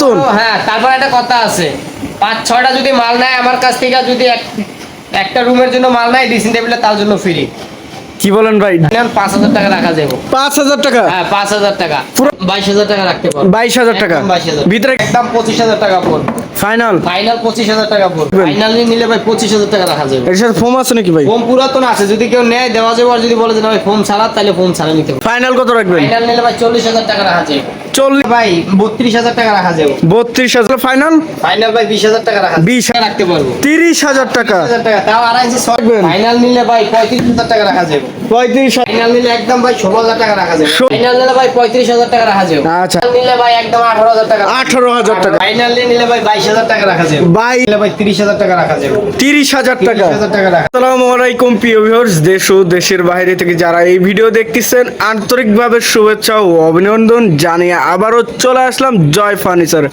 পুরাতন হ্যাঁ তারপর একটা কথা আছে। পাঁচ ছয়টা যদি মাল নেয় আমার কাছ থেকে যদি একটা রুমের জন্য মাল নেয় ড্রেসিং টেবিলে তার জন্য ফ্রি কি বলেন ভাই? পাঁচ হাজার টাকা রাখা যাবে। পাঁচ হাজার টাকা? হ্যাঁ পাঁচ হাজার টাকা। পুরো- বাইশ হাজার টাকা রাখতে পারব বাইশ হাজার টাকা? একদম 22,000 ভিতরে একদম পঁচিশ হাজার টাকা পড়বে ফাইনাল? ফাইনাল পঁচিশ হাজার টাকা পড়বে। ফাইনালি নিলে ভাই পঁচিশ হাজার টাকা রাখা যাবে। এর সাথে ফোম আছে নাকি ভাই? ফোম পুরাতন আছে। যদি কেউ নেয় দেওয়া যাবে। আর যদি বলে যে না ভাই ফোম ছাড়া তাহলে ফোম ছাড়া নিতে ফাইনাল কত রাখবেন? ফাইনাল নিলে ভাই চল্লিশ হাজার টাকা রাখা যাবে। চল্লিশ ভাই বত্রিশ হাজার টাকা রাখা যাবে। বত্রিশ হাজার। ফাইনাল ফাইনাল ভাই বিশ হাজার টাকা রাখা। 20 রাখতে পারব। তিরিশ হাজার টাকা। টাকা তাও আড়াইশো ফাইনাল নিলে ভাই পঁয়ত্রিশ হাজার টাকা রাখা যাবে। পঁয়ত্রিশ ফাইনাল নিলে একদম ভাই ষোলো হাজার টাকা রাখা যাবে। ফাইনাল নিলে ভাই পঁয়ত্রিশ হাজার টাকা রাখা যাবে। আচ্ছা। নিলে ভাই একদম আঠারো হাজার টাকা। আঠারো হাজার টাকা। ফাইনাল নিলে ভাই বাইশ হাজার টাকা রাখা যাবে। বাই নিলে ভাই তিরিশ হাজার টাকা রাখা যাবে। তিরিশ হাজার টাকা। তিরিশ হাজার টাকা রাখা আসসালামু আলাইকুম প্রিয় ভিউয়ার্স দেশ ও দেশের বাইরে থেকে যারা এই ভিডিও দেখতেছেন আন্তরিকভাবে শুভেচ্ছা ও অভিনন্দন জানিয়ে আবারও চলে আসলাম জয় ফার্নিচার।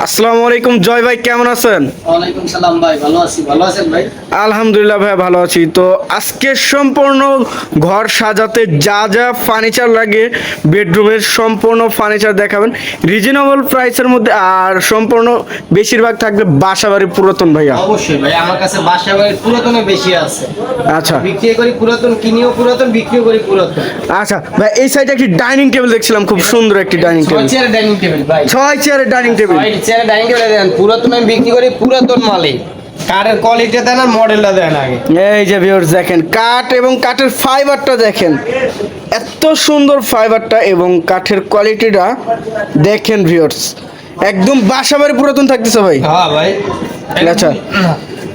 আসসালামু আলাইকুম জয় ভাই কেমন আছেন? ওয়ালাইকুম সালাম ভাই ভালো আছি ভালো আছেন ভাই? আলহামদুলিল্লাহ ভাই ভালো আছি। তো আজকে সম্পূর্ণ ঘর সাজাতে যা যা ফার্নিচার লাগে বেডরুমের সম্পূর্ণ ফার্নিচার দেখাবেন। রিজনেবল প্রাইসের মধ্যে আর সম্পূর্ণ বেশিরভাগ থাকবে বাসাবাড়ি পুরাতন ভাইয়া। অবশ্যই ভাই আমার কাছে পুরাতনে বেশি আছে। আচ্ছা। বিক্রি করি পুরাতন কিনিও পুরাতন বিক্রিও করি পুরাতন। আচ্ছা ভাই এই সাইডে একটি ডাইনিং টেবিল দেখছিলাম খুব সুন্দর একটি ডাইনিং ছয় টেবিল ডাইনিং টেবিল ভাই। ছয় চেয়ারের ডাইনিং টেবিল চেয়ার ডাইনিং টেবিলে দেন। পুরাতন আমি বিক্রি করি পুরাতন মালিক। কাঠের কোয়ালিটি দেন আর মডেলটা দেন আগে। এই যে ভিউয়ার্স দেখেন কাঠ এবং কাঠের ফাইবারটা দেখেন। এত সুন্দর ফাইবারটা এবং কাঠের কোয়ালিটিটা দেখেন ভিউয়ার্স একদম বাসাবাড়ি পুরাতন থাকতেছে ভাই। হ্যাঁ ভাই। আচ্ছা।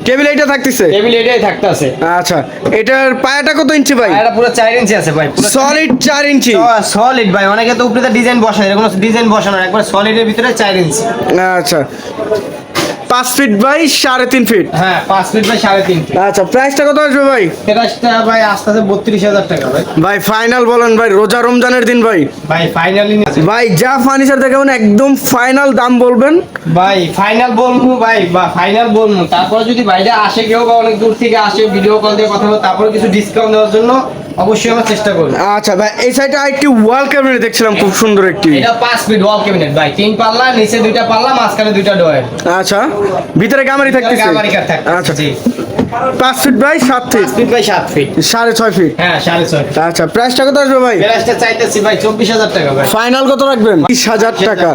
টেবিল এইটা থাকতেছে? টেবিল এটাই থাকতে আছে আচ্ছা এটার পায়াটা কত ইঞ্চি ভাই? এটা পুরো 4 ইঞ্চি আছে ভাই সলিড 4 ইঞ্চি। সলিড ভাই অনেকে তো উপরে ডিজাইন বসায় কোনো ডিজাইন বসানো না, একবার সলিডের ভিতরে 4 ইঞ্চি। আচ্ছা। পাঁচ ফিট বাই সাড়ে তিন ফিট হ্যাঁ পাঁচ ফিট বাই সাড়ে তিন ফিট আচ্ছা প্রাইসটা কত আসবে ভাই? প্রাইসটা ভাই আস্তে আস্তে বত্রিশ হাজার টাকা ভাই। ভাই ফাইনাল বলেন ভাই রোজা রমজানের দিন ভাই। ভাই ফাইনালি ভাই যা ফার্নিচার দেখাবেন একদম ফাইনাল দাম বলবেন। ভাই ফাইনাল বলব ভাই বা ফাইনাল বলব। তারপরে যদি বাইরে আসে কেউ বা অনেক দূর থেকে আসে ভিডিও কল দিয়ে কথা বলে তারপরে কিছু ডিসকাউন্ট দেওয়ার জন্য অবশ্যই আমরা চেষ্টা করব। আচ্ছা ভাই এই সাইডে আরেকটি ওয়াল ক্যাবিনেট দেখছিলাম খুব সুন্দর একটি। এটা পাঁচ ফিট ওয়াল ক্যাবিনেট ভাই। তিন পাল্লা নিচে দুইটা পাল্লা মাঝখানে দুইটা ডয়ার আচ্ছা ভিতরে গামারি থাকতেছে? গামারি কাঠ থাকতেছে, আচ্ছা। জি। পাঁচ ফিট বাই সাত ফিট ফিট বাই সাত ফিট সাড়ে ছয় ফিট হ্যাঁ সাড়ে ছয় আচ্ছা প্রাইসটা কত আসবে ভাই? প্রাইসটা চাইতেছি ভাই চব্বিশ হাজার টাকা ভাই। ফাইনাল কত রাখবেন? বিশ হাজার টাকা।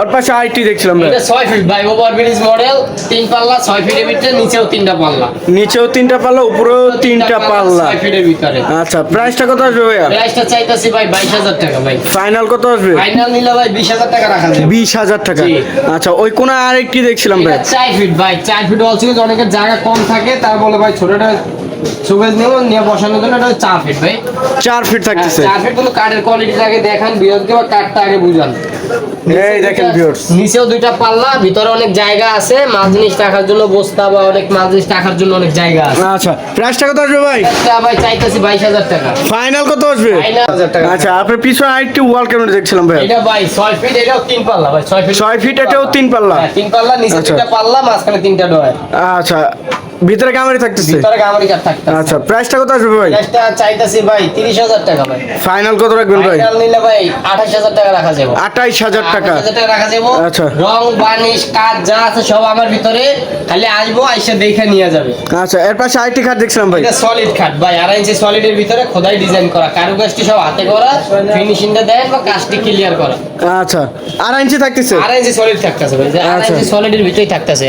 ওর পাশে আইটি দেখছিলাম এটা ছয় ফিট ভাই ওভার ব্রিজ মডেল তিন পাল্লা ছয় ফিটের ভিতরে নিচেও তিনটা পাল্লা। নিচেও তিনটা পাল্লা উপরেও তিনটা পাল্লা ছয় ফিটের ভিতরে। আচ্ছা প্রাইসটা কত আসবে ভাইয়া? প্রাইসটা চাইতেছি ভাই বাইশ হাজার টাকা ভাই। ফাইনাল কত আসবে? ফাইনাল নিলে ভাই বিশ হাজার টাকা রাখা যাবে। বিশ হাজার টাকা। আচ্ছা ওই কোন আরেকটি দেখছিলাম ভাই। এটা চার ফিট ভাই চার ফিট ওয়াল ছিল অনেকের জায়গা কম থাকে তার বলে ভাই ছোটটা সুবেজ নিয়ে বসানোর জন্য এটা চার ফিট ভাই। চার ফিট থাকতেছে। চার ফিট কিন্তু কাঠের কোয়ালিটিটা আগে দেখান বিরোধকে বা কাঠটা আগে বুঝান। এই দেখেন viewers। নিচেও দুইটা পাল্লা ভিতরে অনেক জায়গা আছে মাছ জিনিস রাখার জন্য বস্তা বা অনেক মাছ জিনিস রাখার জন্য অনেক জায়গা আছে। আচ্ছা প্রাইসটা কত আসবে ভাই? এটা ভাই চাইতেছি বাইশ হাজার টাকা। ফাইনাল কত আসবে? টাকা। আচ্ছা আপনার পিছনে আরেকটি ওয়াল ক্যাবিনেট দেখছিলাম ভাই। এটা ভাই ছয় ফিট এটাও তিন পাল্লা ভাই ছয় ফিট ছয় ফিট এটাও তিন পাল্লা। হ্যাঁ, তিন পাল্লা নিচে আচ্ছা। দুইটা পাল্লা মাঝখানে তিনটা ডয়ার আচ্ছা ভিতরে গামারি থাকতেছে? ভিতরে গামারি কাঠ থাকতে আচ্ছা প্রাইসটা কত আসবে ভাই? প্রাইসটা চাইতেছি ভাই তিরিশ হাজার টাকা ভাই। ফাইনাল কত রাখবেন ভাই? ফাইনাল নিলে ভাই আঠাশ হাজার টাকা রাখা যাবে। আঠাইশ হাজার টাকা। আঠাশ হাজার টাকা রাখা যাব। আচ্ছা। রং বার্নিশ কাঠ যা আছে সব আমার ভিতরে। খালি আসব আইসা দেখে নিয়ে যাবে। আচ্ছা এর পাশে আরেকটি খাট দেখছিলাম ভাই। এটা সলিড কাঠ ভাই। আড়াই ইঞ্চি সলিডের ভিতরে খোদাই ডিজাইন করা। কারুকাজটি সব হাতে করা। ফিনিশিংটা দেন বা কাজটি ক্লিয়ার করা। আচ্ছা। আড়াই ইঞ্চি থাকতেছে? আড়াই ইঞ্চি সলিড থাকতেছে ভাই। আড়াই আচ্ছা। ইঞ্চি সলিডের ভিতরেই থাকতেছে।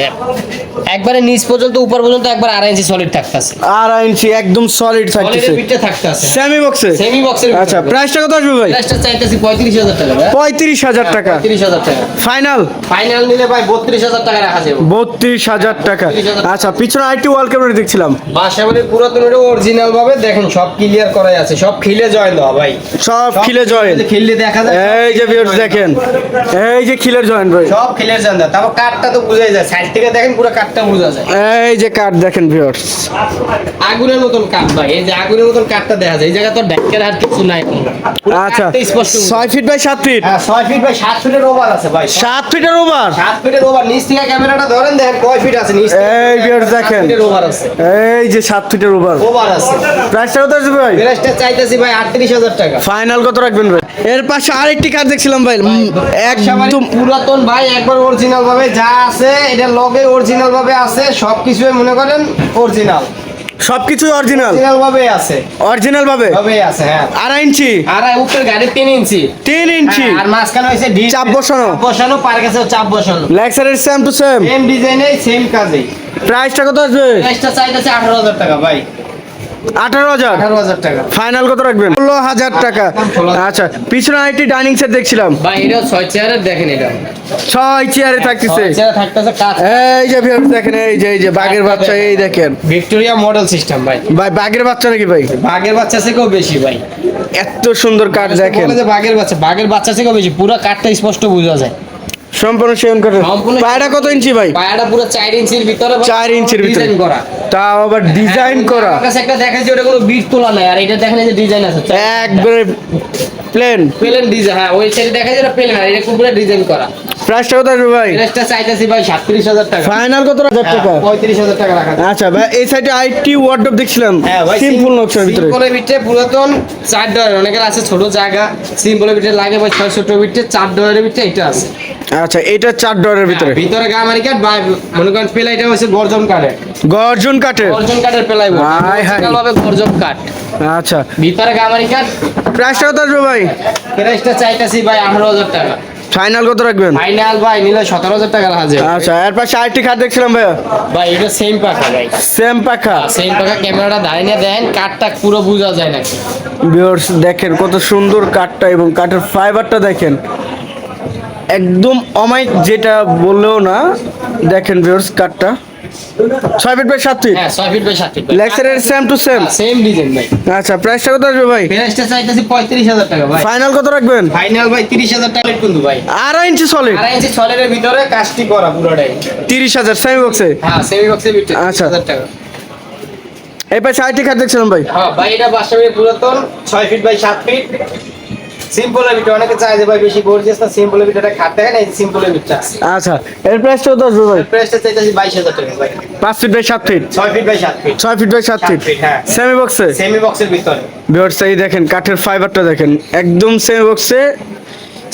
একবারে নিচ পর্যন্ত উপর পর্যন্ত একবার আড়াই ইঞ্চি সলিড থাকতেছে। আড়াই ইঞ্চি একদম সলিড থাকতেছে। ভিতরে থাকতেছে। সেমি বক্সে সেমি বক্সের আচ্ছা প্রাইসটা কত আসবে ভাই? প্রাইসটা চাইতেছি পঁয়ত্রিশ হাজার টাকা ভাই। পঁয়ত্রিশ হাজার টাকা। পঁয়ত্রিশ হাজার টাকা। ফাইনাল ফাইনাল নিলে ভাই বত্রিশ হাজার টাকা রাখা যাবে। বত্রিশ হাজার টাকা। আচ্ছা পিছনে আরেকটি ওয়াল ক্যাবিনেট দেখছিলাম। বাসাবাড়ির পুরাতন অরিজিনাল ভাবে দেখেন সব ক্লিয়ার করাই আছে। সব খিলে জয় দেওয়া ভাই। সব খিলে জয়েন খিলে দেখা যায় এই যে ভিউয়ার্স দেখেন এই যে খিলের জয়েন ভাই। সব খিলের জয়েন দেওয়া। তারপর কাঠটা তো বুঝাই যায়। সাইড থেকে দেখেন পুরো কাঠটা বোঝা যায়। এই যে কাঠ দেখেন ভিউয়ার্স আগুনের মতন কাঠ ভাই এই যে আগুনের মতন কাঠটা দেখা যায়। এই জায়গা তো ডেকের আর কিছু নাই। আচ্ছা কাঠটা স্পষ্ট। ছয় ফিট বাই সাত ফিট হ্যাঁ ছয় ফিট বাই সাত ফিটের ওভার আছে ভাই। সাত ফিটের ওভার সাত ফিটের ওভার নিচ থেকে ক্যামেরাটা ধরেন দেখেন কয় ফিট আছে। নিচ থেকে এই viewers দেখেন। ফিটের ওভার আছে। এই যে সাত ফিটের ওভার ওভার আছে। প্রাইসটা কত আসবে ভাই? প্রাইসটা চাইতেছি ভাই আটত্রিশ হাজার টাকা। ফাইনাল কত রাখবেন ভাই? এর পাশে আরেকটি কার দেখছিলাম ভাই। একদম পুরাতন ভাই একবার অরিজিনাল ভাবে যা আছে এটা লগে অরিজিনাল ভাবে আছে সবকিছুই মনে করেন অরিজিনাল সবকিছু অরিজিনাল অরিজিনাল ভাবে আছে। অরিজিনাল ভাবে ভাবে আছে হ্যাঁ। আড়াই ইঞ্চি? আর উপর গাড়ি তিন ইঞ্চি। তিন ইঞ্চি? হ্যাঁ, আর মাঝখানে হয়েছে ডি চাপ বসানো। বসানো পার কাছে চাপ বসানো। লেক্সারের সেম টু সেম সেম ডিজাইনে সেম কাজে প্রাইসটা কত আসবে? প্রাইসটা চাইতেছে আঠারো হাজার টাকা ভাই। আঠারো হাজার? টাকা। ফাইনাল কত রাখবেন? ষোলো হাজার টাকা। আচ্ছা পিছনে আরেকটি ডাইনিং সেট দেখছিলাম। ছয় চেয়ারের দেখেন এটা। ছয় চেয়ারে থাকতেছে। ছয় চেয়ারে থাকতেছে কাজ এই যে viewers দেখেন এই যে এই যে বাঘের বাচ্চা এই দেখেন। ভিক্টোরিয়া মডেল সিস্টেম ভাই। ভাই বাঘের বাচ্চা নাকি ভাই? বাঘের বাচ্চা থেকেও বেশি ভাই। এত সুন্দর কাঠ দেখেন। বাঘের বাচ্চা বাঘের বাচ্চা থেকেও বেশি। পুরো কাঠটা স্পষ্ট বোঝা যায়। সম্পূর্ণ করে সম্পূর্ণ- পায়রা কত ইঞ্চি ভাই? পায়াটা পুরো চার ইঞ্চির ভিতরে ভাই, চার ইঞ্চির ভিতরে। ডিজাইন করা। তাও আবার ডিজাইন করা। আমার কাছে একটা দেখা যায় ওটা কোনো বিট তোলা নাই আর এটা দেখেন যে ডিজাইন আছে। একবারে প্লেন প্লেন ডিজাইন হ্যাঁ ওই সাইডে দেখা যায় এটা প্লেন আর এটা পুরো ডিজাইন করা। প্রাইসটা কত আসবে ভাই? প্রাইসটা চাইতেছি ভাই টাকা। ফাইনাল কত হাজার টাকা। রাখা আচ্ছা ভাই এই সাইডে আইটি ওয়ার্ডরোব দেখছিলাম। হ্যাঁ ভাই সিম্পল নকশার ভিতরে। সিম্পলের ভিতরে পুরাতন চার ডয়ার অনেকের আছে ছোট জায়গা। সিম্পলের ভিতরে লাগে ভাই ছয় ছোট ভিতরে চার ডয়ারের ভিতরে এটা আছে। আচ্ছা এটা চার ডলারের ভিতরে। হ্যাঁ, ভিতরে গামারি কাঠ বা মনে করেন পেলাইটা হচ্ছে গর্জন কাঠের। গর্জন কাঠের? গর্জন কাঠের পেলাই হায় হায়। ভাবে গর্জন কাঠ। আচ্ছা। ভিতরে গামারি কাঠ। প্রাইসটা কত আসবে ভাই? প্রাইসটা চাইতেছি ভাই আঠারো হাজার টাকা। ফাইনাল কত রাখবেন? ফাইনাল ভাই নিলে সতেরো হাজার টাকা যায় আচ্ছা এর পাশে আরেকটি খাট দেখছিলাম ভাই ভাই এটা সেম পাখা ভাই। সেম পাখা। সেম পাখা ক্যামেরাটা দাইনে দেন কাঠটা পুরো বোঝা যায় নাকি। ভিউয়ার্স দেখেন কত সুন্দর কাঠটা এবং কাঠের ফাইবারটা দেখেন। একদম অমাইক যেটা বললেও না। দেখেন ভিউয়ার্স কাঠটা ছয় ফিট বাই সাত ফিট? হ্যাঁ ছয় ফিট বাই সাত feet. লেক্সারের same to same same design ভাই। আচ্ছা প্রাইসটা কত আসবে ভাই? প্রাইসটা চাইতেছি পঁয়ত্রিশ হাজার টাকা ভাই। ফাইনাল কত রাখবেন? ফাইনাল ভাই তিরিশ হাজার টাকা কিন্তু ভাই। আড়াই ইঞ্চি সলিড আড়াই ইঞ্চি ছলের ভিতরে কাজটি করা পুরোটাই। তিরিশ হাজার সেমি বক্সে হ্যাঁ সেমি বক্সের ভিতরে আচ্ছা। টাকা। এই পাশে আরেকটি খাট দেখছিলাম ভাই। হ্যাঁ ভাই এটা বাসাবাড়ি পুরাতন ছয় ফিট বাই সাত ফিট। সিম্পলের ভিতরে অনেকে চায় যে ভাই বেশি গর্জিয়াস না সিম্পলের ভিতরে খাট দেখেন এই সিম্পলের ভিতরে আচ্ছা এর প্রাইসটা কত ভাই? প্রাইসটা চাইতেছি বাইশ টাকা ভাই। পাঁচ ফিট বাই সাত ফিট ছয় ফিট বাই সাত ফিট ছয় ফিট বাই সাত সাত ফিট হ্যাঁ। সেমি বক্সে সেমি বক্সের ভিতরে। ভিউয়ার্স এই দেখেন কাঠের ফাইবারটা দেখেন একদম সেমি বক্সে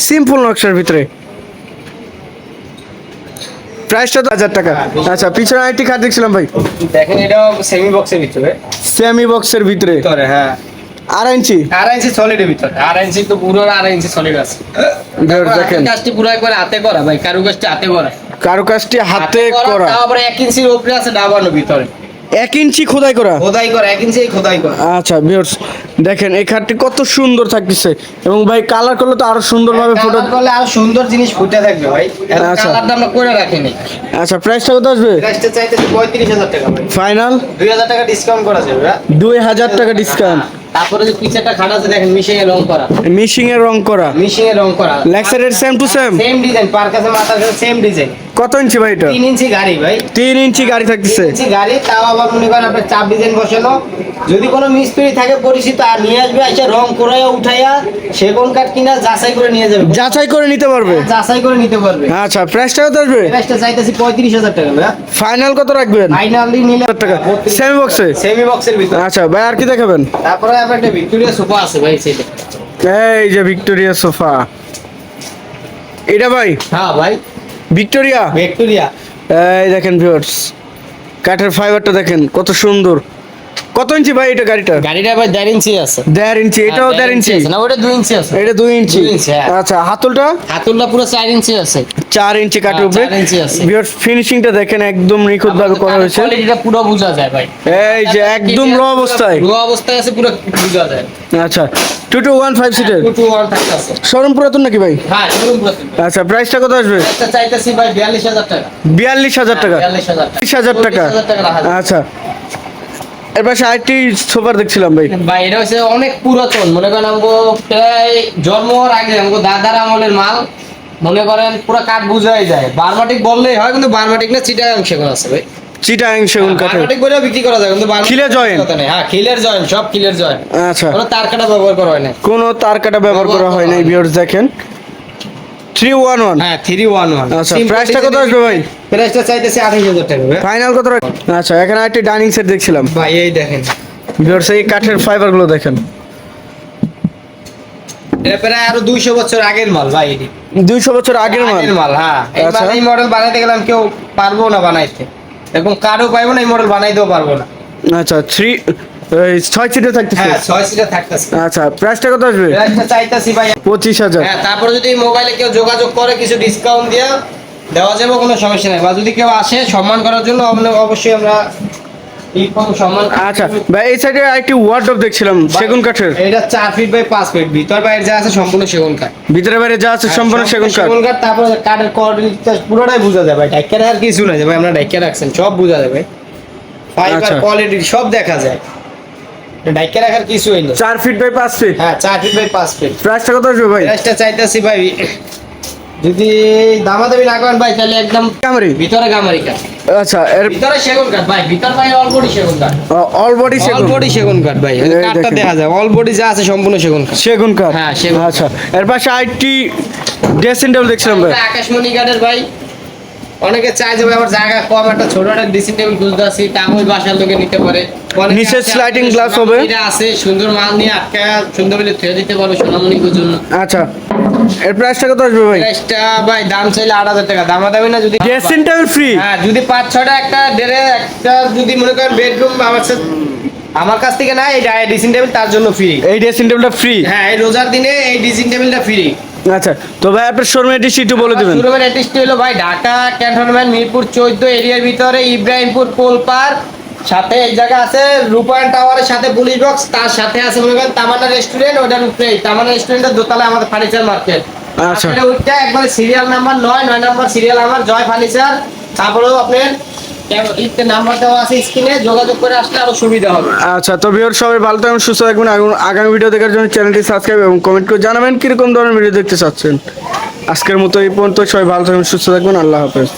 সিম্পল নকশার ভিতরে। প্রাইসটা তো হাজার টাকা। আচ্ছা পিছনে আরেকটি খাট দেখছিলাম ভাই। দেখেন এটাও সেমি বক্সের ভিতরে। সেমি বক্সের ভিতরে হ্যাঁ। আড়াই ইঞ্চি? আড়াই ইঞ্চি সলিডের ভিতরে। আড়াই ইঞ্চি তো পুরো আড়াই ইঞ্চি সলিড আছে। দেখেন। কাজটি পুরো একবার হাতে করা ভাই। কারু কাজটি হাতে করা। কারুকাজটি হাতে করা তারপরে এক ইঞ্চির উপরে আছে ডাবানো ভিতরে। এক ইঞ্চি খোদাই করা? খোদাই করা এক ইঞ্চি খোদাই করা। আচ্ছা ভিউয়ার্স দেখেন এই খাটটি কত সুন্দর থাকতেছে। এবং ভাই কালার করলে তো আরও সুন্দরভাবে ফটো কালার করলে আরও সুন্দর জিনিস ফুটে থাকবে ভাই। আচ্ছা। কালারটা আমরা করে রাখিনি। আচ্ছা প্রাইসটা কত আসবে? প্রাইসটা টাকা ফাইনাল টাকা ডিসকাউন্ট করা যাবে? দুই হাজার টাকা ডিসকাউন্ট তারপরে যে পিছেরটা খাট আছে দেখেন মিশিং এ রং করা। মিশিং এর রং করা। মিশিং এ রং করা। লেক্সারের same to same same design পার কাছে মাথার কাছে সেম ডিজাইন কত ইঞ্চি ভাই এটা? তিন ইঞ্চি গাড়ি ভাই। তিন ইঞ্চি গাড়ি থাকতেছে। ইঞ্চি গাড়ি তাও আবার মনে করেন আপনার চাপ ডিজাইন বসানো। যদি কোনো মিস্ত্রি থাকে পরিচিত আর নিয়ে আসবে এসে রং করাইয়া উঠাইয়া সেগুন কাঠ কিনা যাচাই করে নিয়ে যাবে। যাচাই করে নিতে পারবে? যাচাই করে নিতে পারবে। আচ্ছা প্রাইসটা কত আসবে? প্রাইসটা চাইতেছি পঁয়ত্রিশ হাজার টাকা ভাই ফাইনাল কত রাখবেন? ফাইনালি নিলে টাকা। সেমি বক্সে সেমি বক্সের ভিতরে। আচ্ছা ভাই আর কি দেখাবেন? তারপরে একটা ভিক্টোরিয়া সোফা আছে ভাই সেটা এই যে ভিক্টোরিয়া সোফা এটা ভাই? হ্যাঁ ভাই। ভিক্টোরিয়া ভিক্টোরিয়া এই দেখেন ভিউয়ার্স কাঠের ফাইবারটা দেখেন কত সুন্দর। কত ইঞ্চি ভাই এটা গাড়িটা? গাড়িটা ভাই দেড় ইঞ্চি আছে। দেড় ইঞ্চি এটাও হ্যাঁ, দেড় ইঞ্চি না ওটা দুই ইঞ্চি আছে। এটা দুই ইঞ্চি। হ্যাঁ। আচ্ছা হাতলটা? হাতুলটা পুরো চার ইঞ্চি আছে। চার ইঞ্চি হ্যাঁ, উপরে চার ইঞ্চি আছে। ভিউয়ার্স ফিনিশিংটা দেখেন একদম নিখুঁত ভাবে করা হয়েছে। কোয়ালিটিটা পুরো বোঝা যায় ভাই। এই যে একদম র অবস্থায়। লো অবস্থায় আছে পুরো বোঝা যায়। আচ্ছা টু টু ওয়ান ফাইভ সিটের শোরুম পুরাতন নাকি ভাই? হ্যাঁ আচ্ছা প্রাইসটা কত আসবে? একটা চাইতেছি ভাই বিয়াল্লিশ হাজার টাকা। বিয়াল্লিশ হাজার টাকা। বিয়াল্লিশ হাজার টাকা। আচ্ছা। এর পাশে আরেকটি সোফার দেখছিলাম ভাই। ভাই এটা হচ্ছে অনেক পুরাতন। মনে করেন আমগো প্রায় জন্ম হওয়ার আগে আমগো দাদার আমলের মাল মনে করেন পুরো কাঠ বুঝাই যায়। বারমাটিক বললেই হয় কিন্তু বারমাটিক না চিটাগাং আছে ভাই। চিটাং সেগুন বিক্রি করা যায় কিন্তু? হ্যাঁ খিলের জয়েন্ট সব খিলের জয়েন্ট। আচ্ছা। কোনো তার কাটা ব্যবহার করা হয় না কোনো তার কাটা ব্যবহার করা হয় ভিউয়ার্স দেখেন। Three one one? হ্যাঁ থ্রি ওয়ান ওয়ান। আচ্ছা, কত আসবে ভাই? প্রাইসটা চাইতেছে আঠাশ হাজার টাকা ফাইনাল কত আচ্ছা এখানে একটি ডাইনিং সেট দেখছিলাম। ভাই এই দেখেন। ভিউয়ার্স এই কাঠের ফাইবারগুলো দেখেন। এটা প্রায় আরও দুইশো বছর আগের মাল ভাই এটি। দুইশো বছর আগের মাল? মাল হ্যাঁ। এই আচ্ছা। এই মডেল বানাইতে গেলাম কেউ পারব না বানাইতে। এরকম কারও পাইবো না এই মডেল বানাইতেও পারব না। আচ্ছা থ্রি ছয় সিটে থাকতেছে। হ্যাঁ ছয় সিটার থাকতেছে। আচ্ছা প্রাইসটা কত আসবে? প্রাইসটা চাইতেছি ভাই পঁচিশ হাজার। হ্যাঁ তারপরে যদি মোবাইলে কেউ যোগাযোগ করে কিছু ডিসকাউন্ট দিয়ে দেওয়া যাবে কোনো সমস্যা নেই। বা যদি কেউ আসে সম্মান করার জন্য অবশ্যই আমরা আচ্ছা ভাই এই সাইডে একটি ওয়ার্ডরোব দেখছিলাম সেগুন কাঠের। এটা ফিট বাই পাঁচ ফিট ভিতর বাইরে যা আছে সম্পূর্ণ সেগুন কাঠ। ভিতরে বাইরে যা আছে সম্পূর্ণ সেগুন কাঠ। সেগুন কাঠ তারপরে কাঠের কোয়ালিটিটা পুরোটাই বোঝা যাবে ডাইকার আর কিছু না ভাই আমরা ডাইকার রাখছেন সব বোঝা যাবে ফাইবার আচ্ছা। কোয়ালিটি সব দেখা যায়। ডাইকার রাখার কিছুই নেই চার ফিট বাই পাঁচ ফিট হ্যাঁ চার ফিট বাই পাঁচ ফিট প্রাইসটা কত আসবে ভাই? প্রাইসটা চাইতেছি ভাই যদি দামাদামি না করেন ভাই তাহলে একদম ক্যামেরি ভিতরে গামারি কাঠ। আচ্ছা এর ভিতরে সেগুন কাঠ ভাই ভিতর ভাই অল বডি সেগুন কাঠ। অল বডি অল সেগুন। বডি সেগুন কাঠ ভাই কাঠটা দেখা যায় অল বডি যা আছে সম্পূর্ণ সেগুন কাঠ। সেগুন কাঠ। হ্যাঁ, সেগুন। আচ্ছা এর পাশে আইটি ড্রেসিং টেবিল দেখছিলাম ভাই। আকাশমণি কাঠের ভাই। অনেকে চায় যে আমার জায়গা কম একটা ছোট একটা ড্রেসিং টেবিল খুঁজতে আসি তা ওই বাসার লোকে নিতে পারে। নিচে আপনাদের glass হবে। সোনামণিরা আছে সুন্দর মাল নিয়ে আটকা সুন্দর বলে থুয়ে দিতে পারো সোনামণির জন্য। আচ্ছা এর প্রাইসটা কত আসবে ভাই? প্রাইসটা ভাই দাম চাইলে আট হাজার টাকা দামাদামি না যদি ড্রেসিং টেবিল ফ্রি হ্যাঁ যদি পাঁচ ছটা একটা দেড়ে একটা যদি মনে করেন বেডরুম আমার সাথে আমার কাছ থেকে না এই ড্রেসিং টেবিল তার জন্য ফ্রি এই ড্রেসিং টেবিলটা ফ্রি হ্যাঁ এই রোজার দিনে এই ড্রেসিং টেবিলটা ফ্রি আচ্ছা তো ভাই আপনার শোরুমের এটি একটু বলে দিবেন। শোরুমের অ্যাড্রেসটি হলো ভাই ঢাকা ক্যান্টনমেন্ট মিরপুর চোদ্দ এরিয়ার ভিতরে ইব্রাহিমপুর পোল পার্ক। সাথে এই জায়গা আছে রূপায়ণ টাওয়ারের সাথে পুলিশ বক্স তার সাথে আছে মনে করেন তামান্না রেস্টুরেন্ট ওটার উপরে তামান্না রেস্টুরেন্টের দোতলায় আমাদের ফার্নিচার মার্কেট আচ্ছা। ওইটা একবারে সিরিয়াল নাম্বার নয় নয় নাম্বার সিরিয়াল আমার জয় ফার্নিচার তারপরেও আপনার আচ্ছা সবাই ভালো সুস্থ আগামী- ভিডিও দেখার জন্য চ্যানেলটি এবং করে জানাবেন ধরনের ভিডিও দেখতে চাচ্ছেন। আজকের মতো এই পর্যন্ত, সবাই ভালো থাকবেন সুস্থ থাকবেন আল্লাহ হাফেজ।